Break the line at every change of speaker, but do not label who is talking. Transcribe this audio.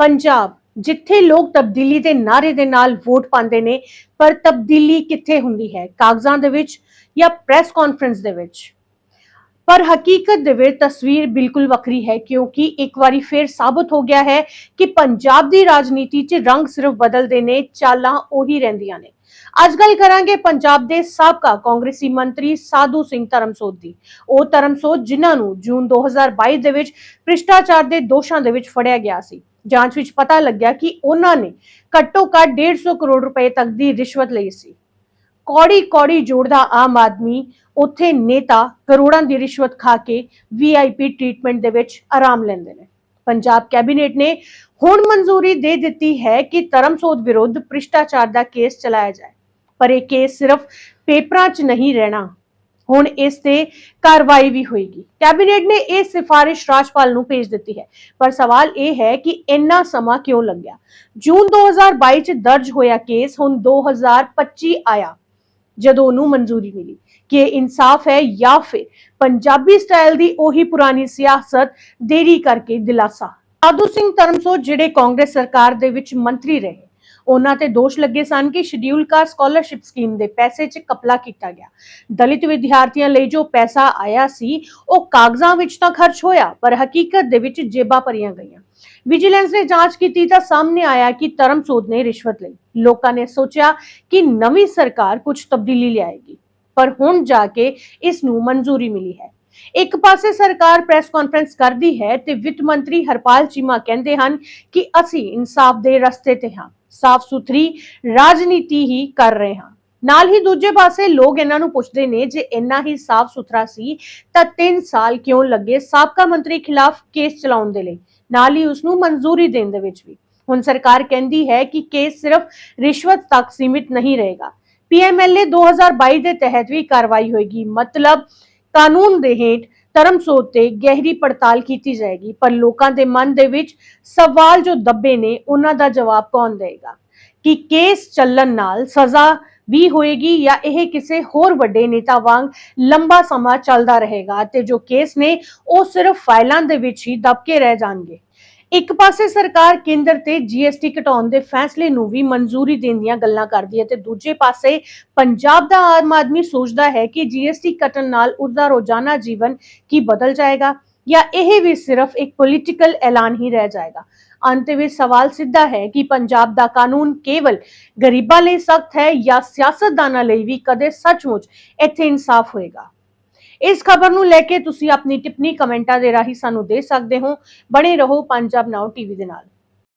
ਪੰਜਾਬ, ਜਿੱਥੇ ਲੋਕ ਤਬਦੀਲੀ ਦੇ ਨਾਰੇ ਦੇ ਨਾਲ ਵੋਟ ਪਾਉਂਦੇ ਨੇ, ਪਰ ਤਬਦੀਲੀ ਕਿੱਥੇ ਹੁੰਦੀ ਹੈ? ਕਾਗਜ਼ਾਂ ਦੇ ਵਿੱਚ ਜਾਂ ਪ੍ਰੈਸ ਕਾਨਫਰੰਸ ਦੇ ਵਿੱਚ? ਪਰ ਹਕੀਕਤ ਦੇ ਵਿੱਚ ਤਸਵੀਰ ਬਿਲਕੁਲ ਵੱਖਰੀ ਹੈ, ਕਿਉਂਕਿ ਇੱਕ ਵਾਰੀ ਫਿਰ ਸਾਬਤ ਹੋ ਗਿਆ ਹੈ ਕਿ ਪੰਜਾਬ ਦੀ ਰਾਜਨੀਤੀ 'ਚ ਰੰਗ ਸਿਰਫ ਬਦਲਦੇ ਨੇ, ਚਾਲਾਂ ਉਹੀ ਰਹਿੰਦੀਆਂ ਨੇ। ਅੱਜ ਗੱਲ ਕਰਾਂਗੇ ਪੰਜਾਬ ਦੇ ਸਾਬਕਾ ਕਾਂਗਰਸੀ ਮੰਤਰੀ ਸਾਧੂ ਸਿੰਘ ਧਰਮਸੋਤ ਦੀ। ਉਹ ਧਰਮਸੋਤ ਜਿਨ੍ਹਾਂ ਨੂੰ ਜੂਨ 2022 ਦੇ ਵਿੱਚ ਭ੍ਰਿਸ਼ਟਾਚਾਰ ਦੇ ਦੋਸ਼ਾਂ ਦੇ ਵਿੱਚ ਫੜਿਆ ਗਿਆ ਸੀ। ਜਾਂਚ ਵਿੱਚ ਪਤਾ ਲੱਗਿਆ ਕਿ ਉਹਨਾਂ ਨੇ ਘੱਟੋ ਘੱਟ 150 ਕਰੋੜ ਰੁਪਏ ਤੱਕ ਦੀ ਰਿਸ਼ਵਤ ਲਈ ਸੀ। ਕੌੜੀ ਕੌੜੀ ਜੋੜਦਾ ਆਮ ਆਦਮੀ ਉੱਥੇ ਨੇਤਾ ਕਰੋੜਾਂ ਦੀ ਰਿਸ਼ਵਤ ਖਾ ਕੇ ਵੀਆਈਪੀ ਟ੍ਰੀਟਮੈਂਟ ਦੇ ਵਿੱਚ ਆਰਾਮ ਲੈਂਦੇ ਨੇ। ਪੰਜਾਬ ਕੈਬਨਿਟ ਨੇ ਹੁਣ ਮਨਜ਼ੂਰੀ ਦੇ ਦਿੱਤੀ ਹੈ ਕਿ ਧਰਮਸੋਤ ਵਿਰੁੱਧ ਭ੍ਰਿਸ਼ਟਾਚਾਰ ਦਾ ਕੇਸ ਚਲਾਇਆ ਜਾਏ। ਪਰ ਇਹ ਕੇਸ ਸਿਰਫ ਪੇਪਰਾਂ 'ਚ ਨਹੀਂ ਰਹਿਣਾ। ਹੁਣ ਇਸ ਤੇ ਕਾਰਵਾਈ ਵੀ ਹੋਏਗੀ। ਕੈਬਨਿਟ ਨੇ ਇਹ ਸਿਫਾਰਿਸ਼ ਰਾਜਪਾਲ ਨੂੰ ਭੇਜ ਦਿੱਤੀ ਹੈ। ਪਰ ਸਵਾਲ ਇਹ ਹੈ ਕਿ ਇੰਨਾ ਸਮਾਂ ਕਿਉਂ ਲੱਗਿਆ? ਜੂਨ 2022 ਚ ਦਰਜ ਹੋਇਆ ਕੇਸ ਹੁਣ 2025 ਆਇਆ, ਜਦੋਂ ਉਹਨੂੰ ਮਨਜ਼ੂਰੀ ਮਿਲੀ ਕਿ ਇਨਸਾਫ ਹੈ ਜਾਂ ਫਿਰ ਪੰਜਾਬੀ ਸਟਾਈਲ ਦੀ ਉਹੀ ਪੁਰਾਣੀ ਸਿਆਸਤ ਦੇਰੀ ਕਰਕੇ ਦਿਲਾਸਾ। ਸਾਧੂ ਸਿੰਘ ਧਰਮਸੋਤ, ਜਿਹੜੇ ਕਾਂਗਰਸ ਸਰਕਾਰ ਦੇ ਵਿੱਚ ਮੰਤਰੀ ਰਹੇ ਉਹਨਾਂ ਤੇ ਦੋਸ਼ ਲੱਗੇ ਸਨ ਕਿ ਸ਼ਡਿਊਲ ਕਾਸਟ ਸਕਾਲਰਸ਼ਿਪ ਸਕੀਮ ਦੇ ਪੈਸੇ 'ਚ ਕਪਲਾ ਕੀਤਾ ਗਿਆ। ਦਲਿਤ ਵਿਦਿਆਰਥੀਆਂ ਲਈ ਜੋ ਪੈਸਾ ਆਇਆ ਸੀ, ਉਹ ਕਾਗਜ਼ਾਂ ਵਿੱਚ ਤਾਂ ਖਰਚ ਹੋਇਆ, ਪਰ ਹਕੀਕਤ ਦੇ ਵਿੱਚ ਜੇਬਾਂ ਭਰੀਆਂ ਗਈਆਂ। ਵਿਜੀਲੈਂਸ ਨੇ ਜਾਂਚ ਕੀਤੀ ਤਾਂ ਸਾਹਮਣੇ ਆਇਆ ਕਿ ਧਰਮਸੋਤ ਨੇ ਰਿਸ਼ਵਤ ਲਈ। ਲੋਕਾਂ ਨੇ ਸੋਚਿਆ ਕਿ ਨਵੀਂ ਸਰਕਾਰ ਕੁਝ ਤਬਦੀਲੀ ਲਿਆਏਗੀ, ਪਰ ਹੁਣ ਜਾ ਕੇ ਇਸ ਨੂੰ ਮਨਜ਼ੂਰੀ ਮਿਲੀ ਹੈ। ਇੱਕ ਪਾਸੇ ਸਰਕਾਰ ਪ੍ਰੈਸ ਕਾਨਫਰੰਸ ਕਰਦੀ ਹੈ ਤੇ ਵਿੱਤ ਮੰਤਰੀ ਹਰਪਾਲ ਚੀਮਾ ਕਹਿੰਦੇ ਹਨ ਕਿ ਅਸੀਂ ਇਨਸਾਫ ਦੇ ਰਸਤੇ ਤੇ ਹਾਂ, ਸਾਫ਼ ਸੁਥਰੀ ਰਾਜਨੀਤੀ ਹੀ ਕਰ ਰਹੇ ਹਾਂ। ਨਾਲ ਹੀ ਦੂਜੇ ਪਾਸੇ ਲੋਕ ਇਹਨਾਂ ਨੂੰ ਪੁੱਛਦੇ ਨੇ ਜੇ ਇੰਨਾ ਹੀ ਸਾਫ਼ ਸੁਥਰਾ ਸੀ ਤਾਂ 3 ਸਾਲ ਕਿਉਂ ਲੱਗੇ ਸਾਬਕਾ ਮੰਤਰੀ ਖਿਲਾਫ ਕੇਸ ਚਲਾਉਣ ਦੇ ਲਈ? ਨਾਲ ਹੀ ਉਸ ਨੂੰ ਮਨਜ਼ੂਰੀ ਦੇਣ ਦੇ ਵਿੱਚ ਵੀ। ਹੁਣ ਸਰਕਾਰ ਕਹਿੰਦੀ ਹੈ ਕਿ ਕੇਸ ਸਿਰਫ ਰਿਸ਼ਵਤ ਤੱਕ ਸੀਮਿਤ ਨਹੀਂ ਰਹੇਗਾ। ਪੀਐਮਐਲਏ 2022 ਦੇ ਤਹਿਤ ਵੀ ਕਾਰਵਾਈ ਹੋਏਗੀ। ਮਤਲਬ ਕਾਨੂੰਨ ਦੇ ਹੇਠ ਧਰਮਸੋਤ ਤੇ ਗਹਿਰੀ ਪੜਤਾਲ ਕੀਤੀ ਜਾਏਗੀ, ਪਰ ਲੋਕਾਂ ਦੇ ਮਨ ਦੇ ਵਿੱਚ ਸਵਾਲ ਜੋ ਦੱਬੇ ਨੇ, ਉਹਨਾਂ ਦਾ ਜਵਾਬ ਕੌਣ ਦੇਗਾ ਕਿ ਕੇਸ ਚੱਲਣ ਨਾਲ ਸਜ਼ਾ ਵੀ ਹੋਏਗੀ ਜਾਂ ਇਹ ਕਿਸੇ ਹੋਰ ਵੱਡੇ ਨੇਤਾ ਵਾਂਗ ਲੰਬਾ ਸਮਾਂ ਚੱਲਦਾ ਰਹੇਗਾ ਤੇ ਜੋ ਕੇਸ ਨੇ, ਉਹ ਸਿਰਫ ਫਾਈਲਾਂ ਦੇ ਵਿੱਚ ਹੀ ਦਬਕੇ ਰਹਿ ਜਾਣਗੇ। ਇੱਕ ਪਾਸੇ ਸਰਕਾਰ ਕੇਂਦਰ ਤੇ ਜੀਐਸਟੀ ਘਟਾਉਣ ਦੇ ਫੈਸਲੇ ਨੂੰ ਵੀ ਮਨਜ਼ੂਰੀ ਦੇਣ ਦੀਆਂ ਗੱਲਾਂ ਕਰਦੀ ਹੈ ਤੇ ਦੂਜੇ ਪਾਸੇ ਪੰਜਾਬ ਦਾ ਆਮ ਆਦਮੀ ਸੋਚਦਾ ਹੈ ਕਿ ਜੀਐਸਟੀ ਘਟਣ ਨਾਲ ਉਸ ਦਾ ਰੋਜ਼ਾਨਾ ਜੀਵਨ ਕੀ ਬਦਲ ਜਾਏਗਾ ਜਾਂ ਇਹ ਵੀ ਸਿਰਫ ਇੱਕ ਪੋਲੀਟੀਕਲ ਐਲਾਨ ਹੀ ਰਹਿ ਜਾਏਗਾ? ਅੰਤ ਵਿੱਚ ਸਵਾਲ ਸਿੱਧਾ ਹੈ ਕਿ ਪੰਜਾਬ ਦਾ ਕਾਨੂੰਨ ਕੇਵਲ ਗਰੀਬਾਂ ਲਈ ਸਖਤ ਹੈ ਜਾਂ ਸਿਆਸਤਦਾਨਾਂ ਲਈ ਵੀ ਕਦੇ ਸੱਚਮੁੱਚ ਇੱਥੇ ਇਨਸਾਫ ਹੋਏਗਾ? ਇਸ ਖਬਰ ਨੂੰ ਲੈ ਕੇ ਤੁਸੀਂ ਆਪਣੀ ਟਿੱਪਣੀ ਕਮੈਂਟਾਂ ਦੇ ਰਾਹੀਂ ਸਾਨੂੰ ਦੇ ਸਕਦੇ ਹੋ। ਬਣੇ ਰਹੋ ਪੰਜਾਬ ਨਾਓ ਟੀਵੀ ਦੇ ਨਾਲ।